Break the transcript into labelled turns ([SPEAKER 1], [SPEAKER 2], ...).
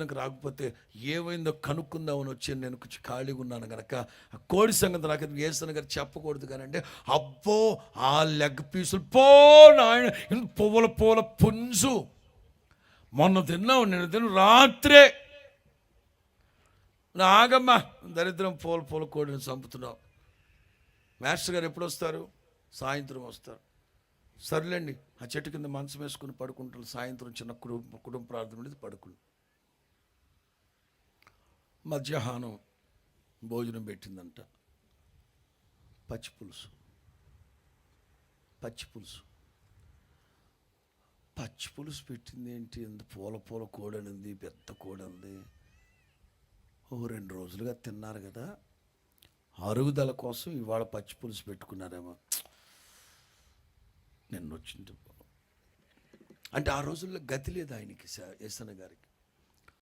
[SPEAKER 1] నాకు రాకపోతే ఏమైందో కనుక్కుందామని వచ్చి నేను కొంచెం ఖాళీగా ఉన్నాను కనుక ఆ కోడి సంగతి నాకు ఏసన గారు చెప్పకూడదు కానీ అంటే అబ్బో ఆ లెగ్ పీసులు పో నాయన పువ్వుల పూల పుంజు. మొన్న తిన్నావు నేను తిన్న రాత్రే. ఆగమ్మా దరిద్రం పూల పూల కోడిని చంపుతున్నావు. మాస్టర్ గారు ఎప్పుడు వస్తారు? సాయంత్రం వస్తారు. సర్లేండి ఆ చెట్టు కింద మంచం వేసుకుని పడుకుంటారు. సాయంత్రం చిన్న కుటుంబ కుటుంబ ప్రార్థన ఉండేది పడుకుని మధ్యాహ్నం భోజనం పెట్టిందంట. పచ్చి పులుసు. పచ్చి పులుసు. పచ్చి పులుసు పెట్టింది ఏంటి? ఎంత పూల పూల కోడనింది పెద్ద కోడంది ఓ రెండు రోజులుగా తిన్నారు కదా. అరుగుదల కోసం ఇవాళ పచ్చి పులుసు పెట్టుకున్నారేమో. నిన్న వచ్చింది అంటే ఆ రోజుల్లో గతి లేదు ఆయనకి స- ఎస్సన్న గారికి.